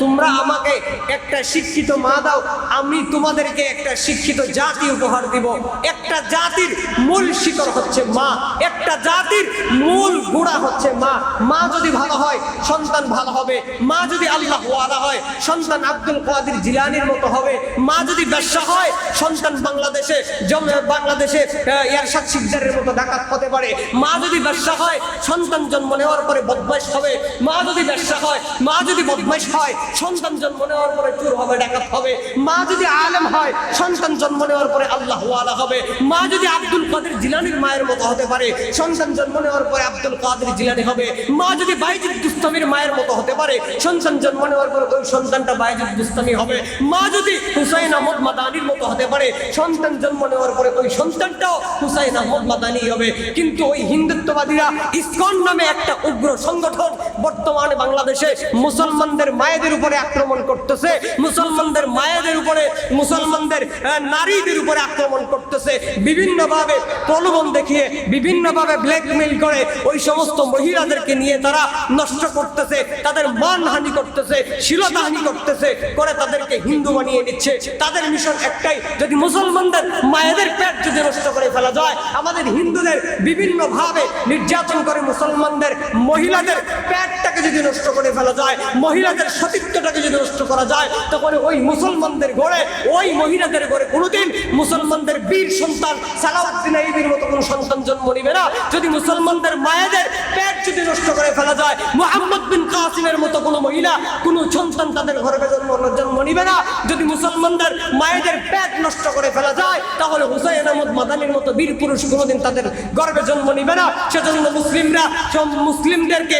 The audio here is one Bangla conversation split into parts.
তোমরা আমাকে একটা শিক্ষিত মা দাও, আমি তোমাদেরকে একটা শিক্ষিত জাতি উপহার দিব। একটা জাতির মূল শিকড় হচ্ছে মা, একটা জাতির মূল গোড়া হচ্ছে মা। মা যদি ভালো হয়, সন্তান ভালো হবে। মা যদি আল্লাহ ওয়ালা হয়, সন্তান আব্দুল কাদের জিলানির মতো হবে। মা যদি ব্যবসা হয়, সন্তান বাংলাদেশে বাংলাদেশে এরশাদ শিকদারের মতো ডাকাত হতে পারে। মা যদি ব্যবসা হয়, সন্তান জন্ম নেওয়ার পরে বদমাইশ হবে। মা যদি ব্যবসা হয়, মা যদি বদমাইশ হয় সন্তান জন্ম নেওয়ার পরে চুর হবে, ডাকাত হবে। মা যদি আলেম হয়, সন্তান জন্ম নেওয়ার পরে আল্লাহ ওয়ালা হবে। মা যদি আব্দুল কাদের জিলানির মায়ের মতো হতে পারে, সন্তান জন্ম নেওয়ার পরে আব্দুল কাদের জিলানি হবে। মা যদি বাইজিদ দুস্তামির মায়ের মতো হতে পারে, সন্তান জন্ম নেওয়ার পরে ওই সন্তানটা বাইজিদ দুস্তামি হবে। মা যদি হুসাইন আহমদ মাদানির মতো হতে পারে, সন্তান জন্ম নেওয়ার পরে ওই সন্তানটাও হুসাইন আহমদ মাদানি হবে। কিন্তু ওই হিন্দুত্ববাদীরা ইসকন নামে একটা উগ্র সংগঠন বর্তমানে বাংলাদেশে মুসলমানদের মায়েদের উপরে আক্রমণ করতেছে, মুসলমানদের মায়েদের উপরে, মুসলমানদের নারীদের উপরে আক্রমণ করতেছে। বিভিন্নভাবে প্রলোভন দেখিয়ে, বিভিন্নভাবে ব্ল্যাকমেইল করে ওই সমস্ত মহিলাদেরকে নিয়ে তারা নষ্ট করতেছে, তাদের মানহানি করতেছে শিলতাহানি করতেছে, করে তাদেরকে হিন্দু বানিয়ে নিচ্ছে। তাদের মিশন একটাই, যদি মুসলমানদের মায়েদের পেট যদি নষ্ট করে ফেলা যায়, আমাদের হিন্দুদের বিভিন্নভাবে নির্যাতন করে মুসলমানদের মহিলাদের পেটটাকে যদি নষ্ট করে ফেলা যায়, মহিলাদের সতীত্বটাকে যদি নষ্ট করা যায়, তখন ওই মুসলমানদের ঘরে, ওই মহিলাদের ঘরে কোনোদিন মুসলমানদের বীর সন্তান সালাউদ্দিন আইবির মতো কোনো সন্তান জন্ম নিবে না। যদি মুসলমানদের মায়েদের পেট যদি নষ্ট করে ফেলা যায়, মোহাম্মদ বিন কাসিমের মতো কোনো মহিলা কোনো সন্তান তাদের ঘরে জন্ম জন্ম নিবে না। যদি মুসলমানদের মায়েদের পেট নষ্ট করে ফেলা যায়, তাহলে হুসাইন আহমদ মাদানির মতো বীর পুরুষ কোনোদিন তাদের গর্বে জন্ম নিবে না। সেজন্য মুসলিমরা মুসলিমদেরকে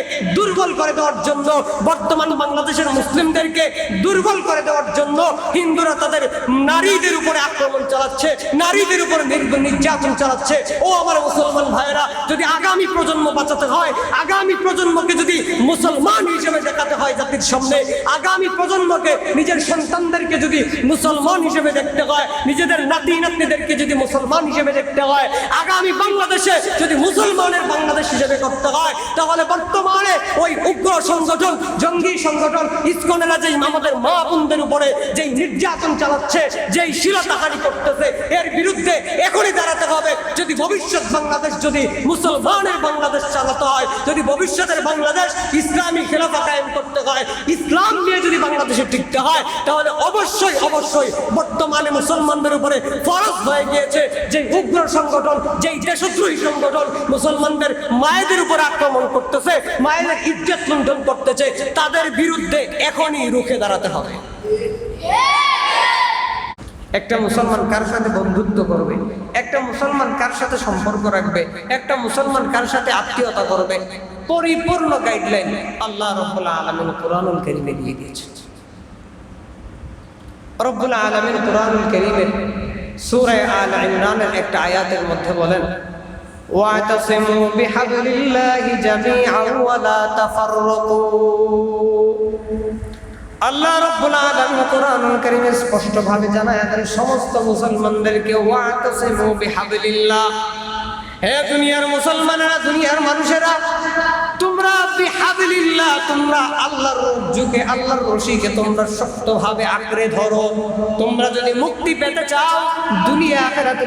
দুর্বল করে দেওয়ার জন্য বর্তমান বাংলাদেশের মুসলিমদেরকে দুর্বল করে দেওয়ার জন্য হিন্দুরা তাদের নারীদের উপরে আক্রমণ চালাচ্ছে, নারীদের উপরে নির্যাতন চালাচ্ছে। ও আমার মুসলমান ভাইয়েরা, যদি আগামী প্রজন্ম বাঁচাতে হয়, আগামী প্রজন্মকে যদি মুসলমান হিসেবে দেখাতে হয় জাতির সামনে, আগামী প্রজন্মকে নিজের সন্তানদেরকে যদি মুসলমান হিসেবে দেখতে হয়, নিজেদের নাতি নাতনিদেরকে যদি মুসলমান হিসেবে দেখতে হয়, আগামী বাংলাদেশে যদি মুসলমানের বাংলাদেশ হিসেবে করতে হয়, তাহলে বর্তমানে ওই উগ্র সংগঠন, জঙ্গি সংগঠন, ইসকনেরা যেই আমাদের মা বোনদের উপরে যেই নির্যাতন চালাচ্ছে, যেই শিলতাহানি করতেছে, এর বিরুদ্ধে এখনই দাঁড়াতে হবে। যদি ভবিষ্যৎ বাংলাদেশ, যদি মুসলমানের বাংলাদেশ চালাতে হয়, যদি ভবিষ্যতের বাংলাদেশ ইসলামী খেলাফা কায়েম করতে হয়, ইসলাম নিয়ে যদি বাংলাদেশে টিকতে হয়, তাহলে অবশ্যই অবশ্যই বর্তমানে মুসলমানদের উপরে ফরজ হয়ে গিয়েছে যে উগ্র সংগঠন, যেই দেশদ্রোহী সংগঠন মুসলমানদের মায়েদের উপর আক্রমণ করতেছে। মায়েদের ইজ্জত লুণ্ঠন করতেছে, তাদের বিরুদ্ধে এখনই রুখে দাঁড়াতে হবে। একটা মুসলমান কার সাথে বন্ধুত্ব করবে? একটা মুসলমান কার সাথে সম্পর্ক রাখবে? একটা মুসলমান কার সাথে আত্মীয়তা করবে? পরিপূর্ণ গাইডলাইন আল্লাহ রব্বুল আলমিন কোরআনুল করিমে দিয়ে দিয়েছে। রব্বুল আলমিন কোরআনুল করিমের সুরায় আল ইমরানের একটা আয়াতের মধ্যে বলেন واعتصموا بحبل الله جميعا ولا تفرقوا আল্লাহ রব্বুল আলামিন কোরআনুল কারীমে স্পষ্ট ভাবে জানায় দেন সমস্ত মুসলমানদেরকে ওয়াতাসিমু বিহাবলিল্লাহ হে দুনিয়ার মুসলমানেরা দুনিয়ার মানুষেরা তোমরা আল্লাহর রজ্জুকে আল্লাহর রশিকে তোমরা শক্তভাবে আঁকড়ে ধরো। তোমরা যদি মুক্তি পেতে চাও, দুনিয়া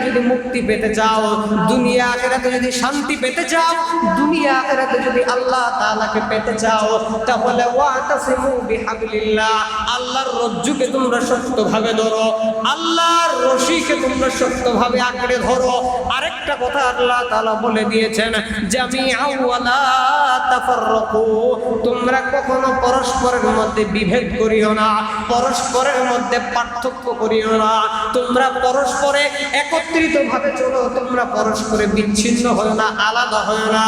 যদি মুক্তি পেতে চাও, দুনিয়া আখেরাতে যদি শান্তি পেতে চাও, দুনিয়া আখেরাতে যদি আল্লাহ তাআলাকে পেতে চাও, তাহলে ওয়াতাসিমু বিহাবলিল্লাহ, আল্লাহর রজ্জুকে তোমরা শক্তভাবে ধরো। আল্লাহর রশিকে তোমরা শক্তভাবে আঁকড়ে ধরো। আরেকটা কথা আল্লাহ তাআলা বলে দিয়েছেন জামিআ ওয়ালা তাফাররাকু তোমরা কখনো পরস্পরের মধ্যে বিভেদ করিও না, পরস্পরের মধ্যে পার্থক্য করিও না। তোমরা পরস্পরে একত্রিত ভাবে চলো, তোমরা পরস্পরে বিচ্ছিন্ন হয় না, আলাদা হয় না।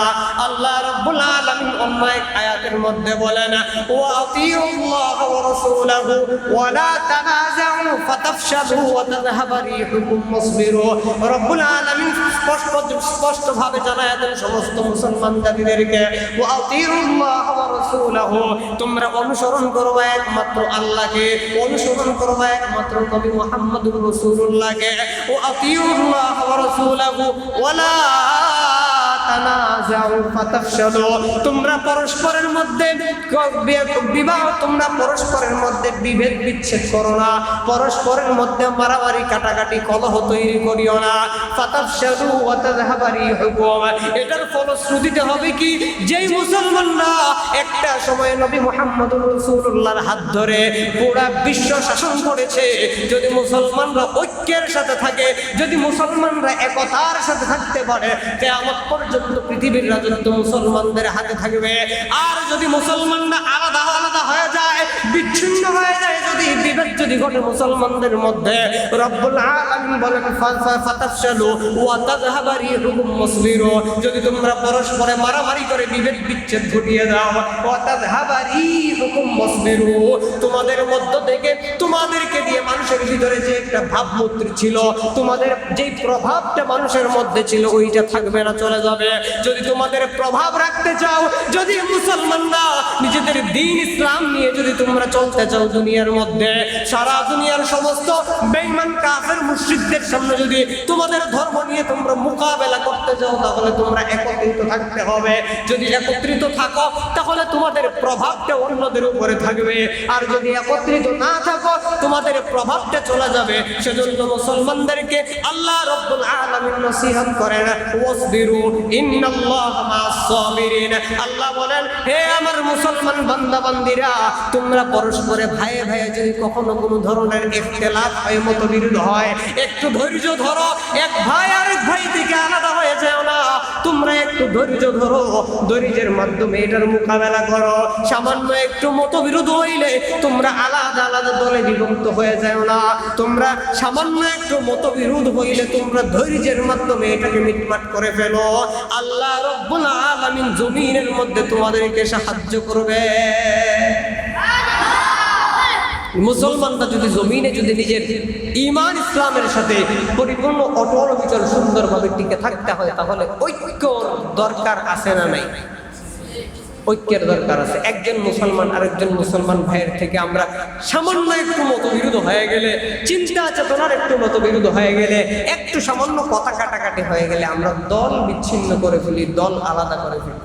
আল্লাহ রাব্বুল আলামিন অন্য এক আয়াতের মধ্যে বলেন ওয়া আতিউল্লাহ ওয়া রাসূলাহু, ওয়া লা তানাজাউ ফাতাফশালু ওয়া তাযহাবা রিহুকুম মুসবিরু রব্বুল আলামিন স্পষ্ট স্পষ্ট ভাবে জানায় সমস্ত মুসলমান জাতিদেরকে ওয়া আতিউল্লাহ ওয়া রাসূলাহু, তোমরা অনুসরণ করো একমাত্র আল্লাহকে, অনুসরণ করো একমাত্র নবী মুহাম্মদুর রাসূলুল্লাহকে। ওয়া আতিউল্লাহ ওয়া রাসূলাহু, ওয়া লা তোমরা পরস্পরের মধ্যে বিবাহ তোমরা পরস্পরের মধ্যে বিভেদ বিচ্ছেদ করো না। পরস্পরের মধ্যে মারামারি, কাটাকাটি, কলহ তৈরি করিও না। ফাতাফশালু ওয়া তাযহাবা রিহুকুম এটার ফলশ্রুতিতে হবে কি? যেই মুসলমানরা একটা সময় নবী মুহাম্মদুর রাসূলুল্লাহর হাত ধরে পুরা বিশ্ব শাসন করেছে। যদি মুসলমানরা ঐক্যের সাথে থাকে, যদি মুসলমানরা একতার সাথে থাকতে পারে, কিয়ামত পর্যন্ত পৃথিবীর রাজত্ব মুসলমানদের হাতে থাকবে। আর যদি মুসলমানরা আলাদা আলাদা হয়ে যায়, বিচ্ছিন্ন হয়ে যায়, যদি বিভেদ যদি ঘটে মুসলমানদের মধ্যে, রব্বুল আলামিন বলেন ফা- ফা- ফাতাফশালু ওয়া তাযহাবা রিহুকুম মুসবিরু যদি তোমরা পরস্পরে মারামারি করে বিভেদ বিচ্ছেদ ঘটিয়ে দাও, ওয়া তাযহাবা রিহুকুম মুসবিরু তোমাদের মধ্য থেকে তোমাদেরকে দিয়ে মানুষের ভিতরে যে একটা ভাবমূর্তি ছিল, তোমাদের যেই প্রভাবটা মানুষের মধ্যে ছিল, ওইটা থাকবে না, চলে যাবে। যদি তোমাদের প্রভাব রাখতে চাও, যদি মুসলমানরা নিজেদের দিন ইসলাম নিয়ে যদি তোমরা চলতে চাও দুনিয়ার মধ্যে, সারা দুনিয়ার সমস্ত বেঈমান কাফের মুশরিকদের সামনে যদি তোমাদের ধর্ম নিয়ে তোমরা মোকাবেলা করতে চাও, তাহলে তোমরা একত্রিত থাকতে হবে। যদি একত্রিত থাকো, তাহলে তোমাদের প্রভাবটা অন্যদের উপরে থাকবে। আর যদি একত্রিত না থাকো, তোমাদের প্রভাবটা চলে যাবে। সেজন্য মুসলমানদেরকে আল্লাহ রব্বুল আলামিন নসিহত করেন, ওয়াসবিরু ইন্নাল্লাহা আল্লাহ বলেন, হে আমার মুসলমান বান্দা বান্দিরা তোমরা পরস্পরে ভাইয়ে ভাইয়ে যদি কখনো কোনো ধরনের ইখতিলাফ হয়, মতবিরোধ হয়, একটু ধৈর্য ধরো, এক ভাই আরেক ভাই থেকে আলাদা হয়ে যাও না। তোমরা একটু ধৈর্য ধরো, ধৈর্যের মাধ্যমে এটার মোকাবেলা করো। সামান্য একটু মতবিরোধ হইলে তোমরা আলাদা আলাদা আলাদা দলে বিভক্ত হয়ে যায় না। তোমরা সামান্য একটু মতবিরোধ হইলে তোমরা ধৈর্যের মাধ্যমে এটাকে মিটমাট করে ফেলো। আল্লাহ রব্বুল জমিনের মধ্যে তোমাদেরকে সাহায্য করবে। মুসলমানরা যদি জমিনে যদি নিজের ইমান ইসলামের সাথে পরিপূর্ণ, অটল বিচল সুন্দরভাবে টিকে থাকতে হয়, তাহলে ঐক্য দরকার আছে না নাই? ঐক্যের দরকার আছে। একজন মুসলমান আরেকজন মুসলমান ভাইয়ের থেকে আমরা সামান্য একটু মতবিরোধ হয়ে গেলে, চিন্তা চেতনার একটু মতবিরোধ হয়ে গেলে, একটু সামান্য কথা কাটাকাটি হয়ে গেলে আমরা দল বিচ্ছিন্ন করে ফেলি, দল আলাদা করে ফেলি।